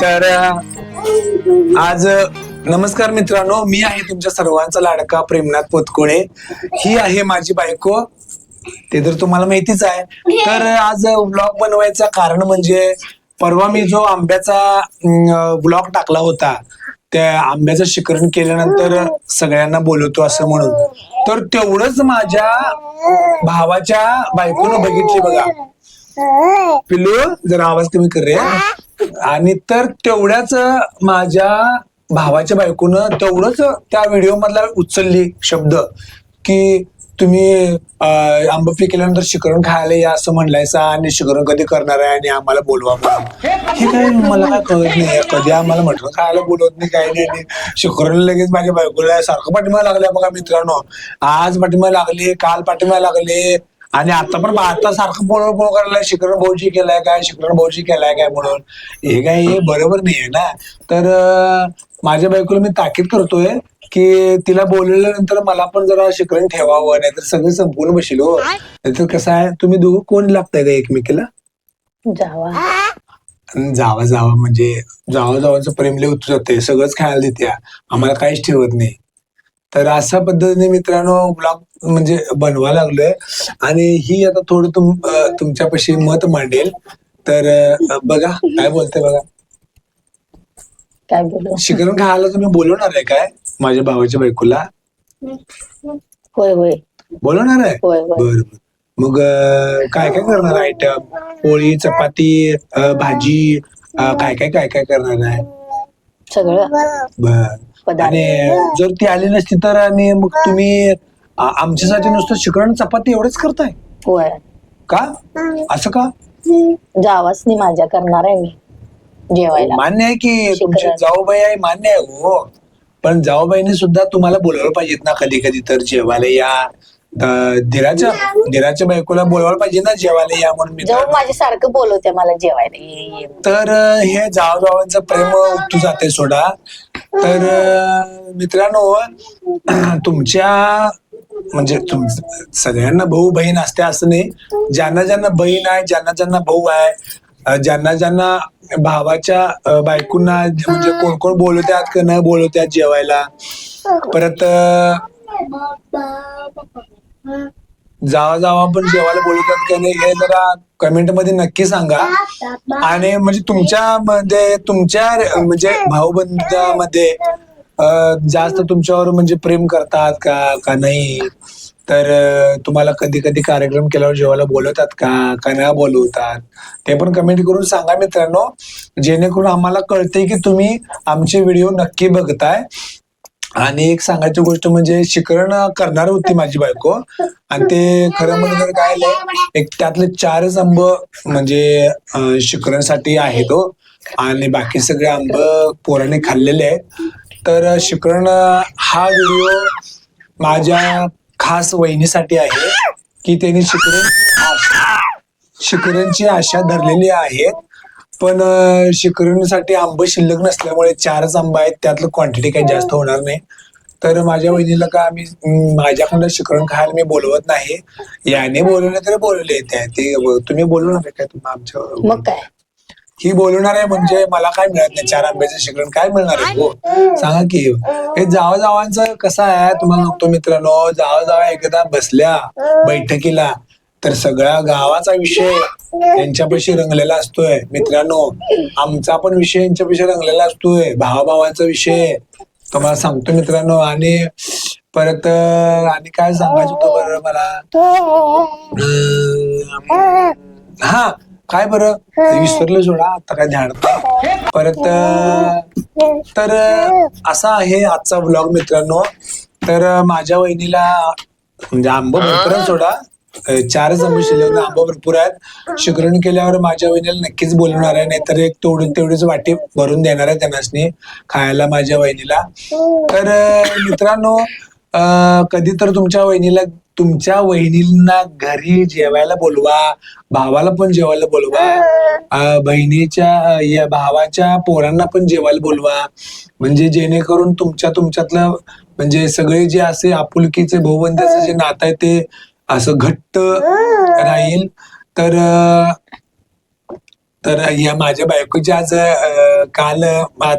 तर आज नमस्कार मित्रांनो मी आहे तुमच्या सर्वांचा लाडका प्रेमनाथ पोतकुळे ही आहे माझी बायको. ते तर तुम्हाला माहितीच आहे. तर आज ब्लॉग बनवायचं कारण म्हणजे परवा मी जो आंब्याचा ब्लॉग टाकला होता त्या आंब्याचं शिकरण केल्यानंतर सगळ्यांना बोलवतो असं म्हणून. तर तेवढंच माझ्या भावाच्या बायकोनं बघितली बघा. पिल्लू जरा आवाज कमी कर रे. आणि तर तेवढ्याच माझ्या भावाच्या बायकोनं तेवढंच त्या व्हिडिओ मधला उचलली शब्द की तुम्ही आंबा पिकल्यानंतर शिकरण खायला या असं म्हणलायसा आणि शिकरण कधी करणार आहे आणि आम्हाला बोलवा हे काय मला काय कळत नाही कधी आम्हाला मटण खायला बोलवत नाही काही नाही शिकरण लगेच माझ्या बायकोला सारखं पाठिंबा लागल्या बघा मित्रांनो. आज पाठिंबा लागले काल पाठिंबा लागले. आणि आता पण आता सारखं पोळ पोळ करायला शिकरण भाऊजी केलाय काय शिकरण भाऊजी केलाय काय म्हणून. हे काय हे बरोबर नाहीये ना. तर माझ्या बायकोला मी ताकीद करतोय की तिला बोलवल्यानंतर मला पण जरा शिकरण ठेवावं नाहीतर सगळं संपूर्ण बसेल हो. नाहीतर कसं आहे तुम्ही दोघं कोण लागताय का एकमेकीला? जावा. जावा जावा म्हणजे जावा जावाचं प्रेम उतू जाते सगळंच खायला देते आम्हाला काहीच ठेवत नाही. तर अशा पद्धतीने मित्रांनो ब्लॉग म्हणजे बनवा लागलोय. आणि ही आता थोडं तुम तुमच्यापाशी मत मांडेल. तर बघा काय बोलते बघा. काय बोलू? शिकरण खायला तुम्ही बोलवणार आहे काय? माझ्या भावाच्या बायकोला? होय होय. बोलवणार आहे? होय होय. बर मग काय काय करणार आयटम पोळी चपाती अं, भाजी अं, काय काय काय काय करणार आहे? सगळं. बर. पदार्थ. आणि जर ती आली नसती तर आणि मग तुम्ही आ- आमच्यासाठी नुसतं शिकरण चपाती एवढंच करताय. होय. का? असं का? जावाच नाही माझ्या करणार आहे मी. जेवायला. मान्य आहे की तुमची शिकरण. जाऊबाई आहे मान्य आहे हो. पण जाऊबाईने सुद्धा तुम्हाला बोलवलं पाहिजेत ना कधी कधी तर जेवायला या. द- धीराच्या धीराच्या बायकोला बोलवायला पाहिजे ना जेवायला या म्हणून जाऊ मित्रांनो माझ्या सारखं बोलवते मला जेवायला. ये ये तर हे जाव जावांचं प्रेम उतू जाते सोडा. तर मित्रांनो तुमच्या म्हणजे तुम सगळ्यांना भाऊ बहीण असते असं नाही. ज्यांना ज्यांना बहीण आहे ज्यांना ज्यांना भाऊ आहे ज्यांना ज्यांना भावाच्या बायकोंना म्हणजे कोण कोण बोलवत्यात का न बोलवत्यात जेवायला. परत जावा जावा पण जेवायला बोलवतात का नाही. हे जरा कमेंटमध्ये नक्की सांगा. आणि म्हणजे तुमच्या मध्ये तुमच्या म्हणजे भाऊबंधामध्ये जास्त तुमच्यावर म्हणजे प्रेम करतात का का नाही? तर तुम्हाला कधी कधी कार्यक्रम केल्यावर जेवायला बोलवतात का का नाही बोलवतात? ते पण कमेंट करून सांगा मित्रांनो. जेणेकरून आम्हाला कळते की तुम्ही आमचे व्हिडिओ नक्की बघताय. आणि एक सांगायची गोष्ट म्हणजे शिकरण करणार होती माझी बायको. आणि ते खरं म्हणजे काय एक त्यातले चारच आंब म्हणजे शिकरणसाठी आहे तो हो. आणि बाकी सगळे आंब पोराने खाल्लेले आहेत. तर शिकरण हा व्हिडिओ माझ्या खास वहिनीसाठी आहे की त्यांनी शिकरण शिकरणची आशा धरलेली आहेत पण अं, शिकरणीसाठी आंब शिल्लक नसल्यामुळे चारच आंबा आहेत त्यातलं क्वांटिटी काही जास्त होणार नाही. तर माझ्या वहिनीला का आम्ही माझ्याकडनं शिकरण खायला मी बोलवत नाही. याने बोलवले तर बोलवले ते ते तुम्ही बोलवणार काय तुम्ही आमच्या मग काय? ही बोलवणार आहे म्हणजे मला काय मिळत नाही चार आंब्याचं शिकरण काय मिळणार आहे हो सांगा की. हे जावा जावांचं कसं आहे? तुम्हाला सांगतो मित्रांनो जावा जावा एकदा बसल्या बैठकीला. तर सगळ्या गावाचा विषय यांच्यापाशी रंगलेला असतोय. मित्रांनो आमचा पण विषय यांच्यापाशी रंगलेला असतोय. भावाभावाचा विषय. तुम्हाला सांगतो मित्रांनो आणि परत अं, आणि काय सांगायचं होतं बरं मला? अं, हा काय बरं? ते विसरलं सोडा आता काय ध्यान परत अं, तर अं, असा आहे आजचा ब्लॉग मित्रांनो. तर अं, माझ्या वहिनीला म्हणजे आंब भरपूर आहे सोडा चारच आंबे शिल्लक आंबा भरपूर आहेत. शिकरण केल्यावर माझ्या वहिनीला नक्कीच बोलवणार आहे नाहीतर एक तेवढी तेवढीच वाटी भरून देणार आहे त्यांनासनी खायला माझ्या वहिनीला. तर अं, मित्रांनो कधी तर तुमच्या वहिनीला तुमच्या वहिनींना घरी जेवायला बोलवा भावाला पण जेवायला बोलवा बहिणीच्या या भावाच्या पोरांना पण जेवायला बोलवा. म्हणजे जेणेकरून तुमच्या तुमच्यातलं म्हणजे सगळे जे असे आपुलकीचे भाऊबंदाचं जे नातं आहे ते असं घट्ट राहील तर तर या माझ्या बायकोची आज काल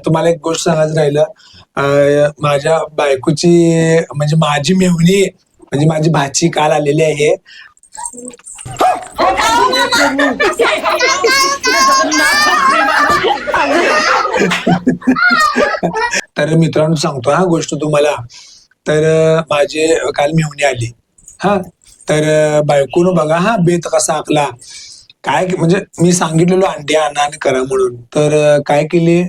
तुम्हाला एक गोष्ट सांगायचं राहिलं. माझ्या बायकोची म्हणजे माझी मेहुणी म्हणजे माझी भाची काल आलेली आहे. तर मित्रांनो सांगतो हा गोष्ट तुम्हाला. तर माझे काल मेहुणी आली. हा? तर बायकोनं बघा हा बेत कसा आखला. काय म्हणजे मी सांगितलेलो अंडे आणा आणि करा म्हणून. तर काय केले?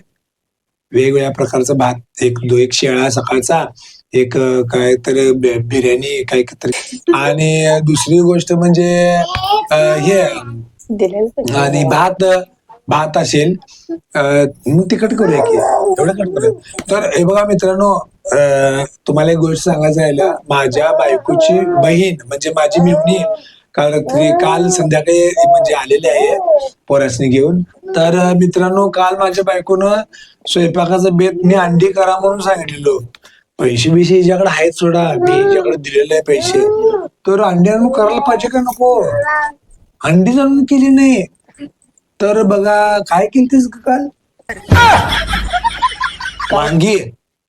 वेगवेगळ्या प्रकारचा भात एक दो एक शेळा सकाळचा एक काय तर बिर्याणी काय तरी आणि दुसरी गोष्ट म्हणजे हे आणि भात भात असेल मग तिखट करूया की? एवढं कट करूया. तर हे बघा मित्रांनो तुम्हाला एक गोष्ट सांगायचं राहिलं माझ्या बायकोची बहीण म्हणजे माझी मेमणी काल रात्री काल संध्याकाळी म्हणजे आलेली आहे पोरासनी घेऊन. तर मित्रांनो काल माझ्या बायकोनं स्वयंपाकाचा बेत मी अंडी करा म्हणून सांगितलेलो. पैसे बिशे हिच्याकडे आहेत सोडा मी हिच्याकडे दिलेले आहे पैसे तर अंडी आणून करायला पाहिजे का नको? अंडी जाणून केली नाही तर बघा काय केलतीस ग काल? वांगी.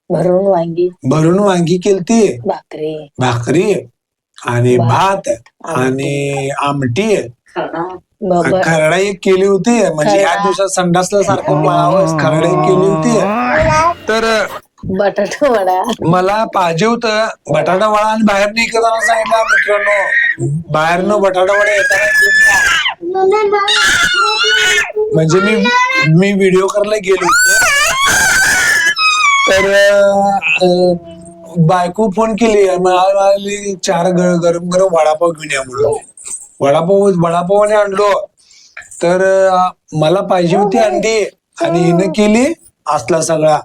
भरून वांगी. भरून वांगी केलती. भाकरी. भाकरी आणि भात आणि आमटी. बबर खरडा एक केली होती. म्हणजे या. दिवसात संडासला सारखं पळावं खरडा एक केली होती. तर बटाटा वडा. मला पाहिजे होतं बटाटा वडा आणि बाहेर नाही करताना सांगितलं मित्रांनो. बाहेरनं बटाटा वडा येताना घेऊन या. म्हणजे मी मी व्हिडिओ करायला गेलो होतो. तर अं, बायको फोन केली. मला आली चार गर- गरम गरम वडापाव घेऊन या म्हणून. वडापाव वडापावाने आणलो तर अं, मला पाहिजे होती अंडी आणि हिनं केली असला सगळा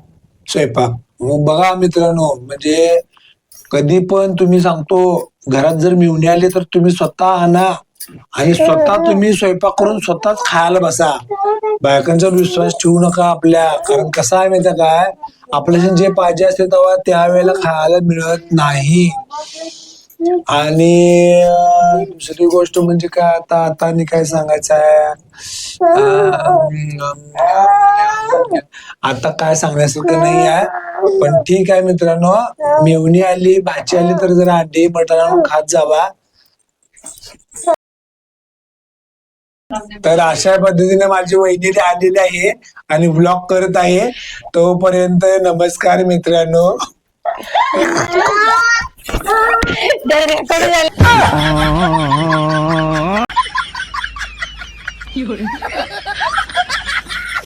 स्वयंपाक. मग बघा मित्रांनो म्हणजे कधी पण तुम्ही सांगतो घरात जर मिळून आले तर तुम्ही स्वतः आणा. आणि स्वतः तुम्ही स्वयंपाक करून स्वतःच खायला बसा. बायकांचा विश्वास ठेवू नका आपल्या. कारण कसं आहे माहिती काय आपल्याला जे पाहिजे असते तेव्हा त्यावेळेला खायला मिळत नाही. आणि दुसरी गोष्ट म्हणजे काय आता? आता आणि काय सांगायचं आहे? आता काय सांगण्यासारखं नाही आहे. पण ठीक आहे मित्रांनो मेवणी आली भाजी आली तर जरा अंडी मटण आणून खात जावा. तर अशा पद्धतीने माझी वहिनी आलेली आहे आणि ब्लॉग करत आहे. तोपर्यंत नमस्कार मित्रांनो. झालं